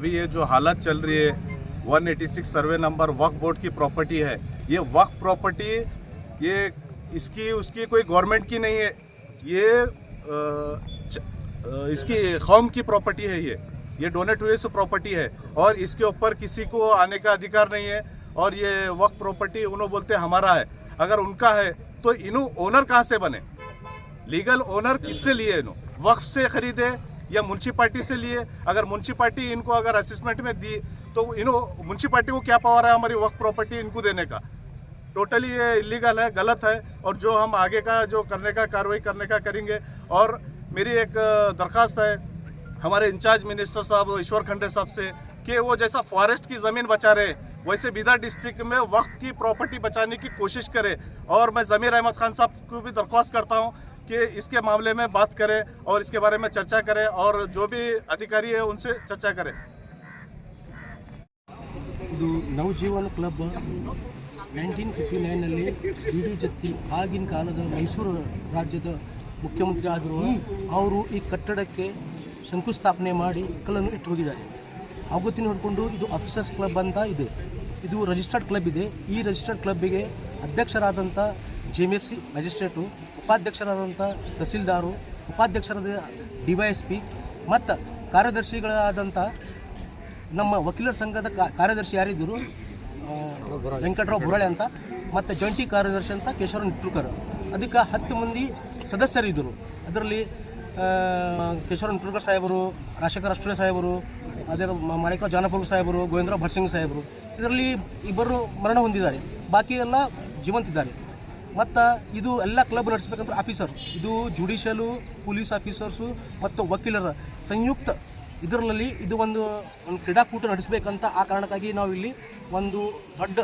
अभी ये जो हालत चल रही है 186 सर्वे नंबर वक्फ बोर्ड की प्रॉपर्टी है। ये वक्फ प्रॉपर्टी, ये इसकी, उसकी कोई गवर्नमेंट की नहीं है। ये इसकी कौम की प्रॉपर्टी है ये। ये डोनेट हुए सो प्रॉपर्टी है। और इसके ऊपर किसी को आने का अधिकार नहीं है। और ये वक्फ प्रॉपर्टी उन्होंने बोलते हमारा है। अगर उनका है तो इन्हों ओनर कहाँ से बने? लीगल ओनर किससे लिए इन्हों? वक्फ से खरीदे या म्यूनसिपाल्टी से लिए, अगर म्यूनसिपाल्टी इनको अगर असिस्मेंट में दी तो इन्हों म्यूनसिपाल्टी को क्या पावर है हमारी वक्फ प्रॉपर्टी इनको देने का? टोटली ये इलीगल है, गलत है, और जो हम आगे का, जो करने का, कार्रवाई करने का करेंगे, और मेरी एक दरख्वास्त है, हमारे इंचार्ज मिनिस्टर साहब, ईश्वर खंडे साहब से, कि वो जैसा फॉरेस्ट की ज़मीन बचा रहे, वैसे बीदर डिस्ट्रिक्ट में वक्त की प्रॉपर्टी बचाने की कोशिश करे, और मैं ज़मीर अहमद खान साहब को भी दरख्वास्त करता हूँ कि इसके मामले में बात करें और इसके बारे में चर्चा करें और जो भी अधिकारी है उनसे चर्चा करें ಇದು Navajeevan club nineteen fifty ನೈನಲ್ಲಿ B D Jatti ಆಗಿನ ಕಾಲದ ಮೈಸೂರು ರಾಜ್ಯದ ಮುಖ್ಯಮಂತ್ರಿ ಆಗಿರುವ ಅವರು ಈ ಕಟ್ಟಡಕ್ಕೆ ಶಂಕುಸ್ಥಾಪನೆ ಮಾಡಿ ಕಲ್ಲನ್ನು ಇಟ್ಟು ಹೋಗಿದ್ದಾರೆ ಅವತ್ತಿನ ನೋಡಿಕೊಂಡು ಇದು ಆಫೀಸರ್ಸ್ ಕ್ಲಬ್ ಅಂತ ಇದೆ ಇದು ರಿಜಿಸ್ಟರ್ಡ್ ಕ್ಲಬ್ ಇದೆ ಈ ರಿಜಿಸ್ಟರ್ಡ್ ಕ್ಲಬ್ಬಿಗೆ ಅಧ್ಯಕ್ಷರಾದಂಥ J M F C magistrate, ಉಪಾಧ್ಯಕ್ಷರಾದಂಥ tahsildar, ಉಪಾಧ್ಯಕ್ಷರಾದ ಡಿ ವೈ ಎಸ್ ಪಿ ಮತ್ತು ಕಾರ್ಯದರ್ಶಿಗಳಾದಂಥ ನಮ್ಮ ವಕೀಲರ ಸಂಘದ ಕಾರ್ಯದರ್ಶಿ ಯಾರಿದ್ದರು? ವೆಂಕಟರಾವ್ ಬುರಳೆ ಅಂತ ಮತ್ತು ಜಂಟಿ ಕಾರ್ಯದರ್ಶಿ ಅಂತ ಕೇಶವ ನಿಟ್ಟುಕರ್ ಅದಕ್ಕೆ ಹತ್ತು ಮಂದಿ ಸದಸ್ಯರಿದ್ದರು. ಅದರಲ್ಲಿ ಕೇಶವ ನಿಟ್ಟುಕರ್ ಸಾಹೇಬರು, ರಾಜಶೇಖರ ರಾಷ್ಟ್ರೀಯ ಸಾಹೇಬರು, ಅದೇ ಮಾಣಿಕ ಜಾನಪುರ ಸಾಹೇಬರು, ಗೋವಿಂದರಾವ್ ಭಟ್ಸಿಂಗ್ ಸಾಹೇಬರು. ಇದರಲ್ಲಿ ಇಬ್ಬರು ಮರಣ ಹೊಂದಿದ್ದಾರೆ. ಬಾಕಿ ಎಲ್ಲ ಜೀವಂತಿದ್ದಾರೆ. ಮತ್ತು ಇದು ಎಲ್ಲ ಕ್ಲಬ್ ನಡೆಸ್ಬೇಕಂದ್ರೆ ಆಫೀಸರ್ ಇದು ಜುಡಿಷಿಯಲು ಪೊಲೀಸ್ ಆಫೀಸರ್ಸು ಮತ್ತು ವಕೀಲರ ಸಂಯುಕ್ತ ಇದರಲ್ಲಿ ಇದು ಒಂದು ಒಂದು ಕ್ರೀಡಾಕೂಟ ನಡೆಸಬೇಕಂತ ಆ ಕಾರಣಕ್ಕಾಗಿ ನಾವು ಇಲ್ಲಿ ಒಂದು ದೊಡ್ಡ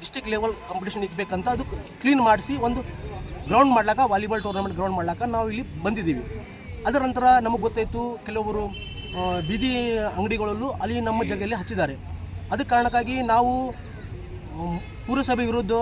ಡಿಸ್ಟಿಕ್ ಲೆವೆಲ್ ಕಾಂಪಿಟೇಷನ್ ಇಕ್ಬೇಕಂತ ಅದು ಕ್ಲೀನ್ ಮಾಡಿಸಿ ಒಂದು ಗ್ರೌಂಡ್ ಮಾಡ್ಲಾಕ ವಾಲಿಬಾಲ್ ಟೂರ್ನಮೆಂಟ್ ಗ್ರೌಂಡ್ ಮಾಡ್ಲಾಕ ನಾವು ಇಲ್ಲಿ ಬಂದಿದ್ದೀವಿ. ಅದರ ನಂತರ ನಮಗೆ ಗೊತ್ತಾಯಿತು ಕೆಲವರು ಬೀದಿ ಅಂಗಡಿಗಳಲ್ಲೂ ಅಲ್ಲಿ ನಮ್ಮ ಜಾಗದಲ್ಲಿ ಹಚ್ಚಿದ್ದಾರೆ. ಅದಕ್ಕೆ ಕಾರಣಕ್ಕಾಗಿ ನಾವು ಪುರಸಭೆ ವಿರುದ್ಧ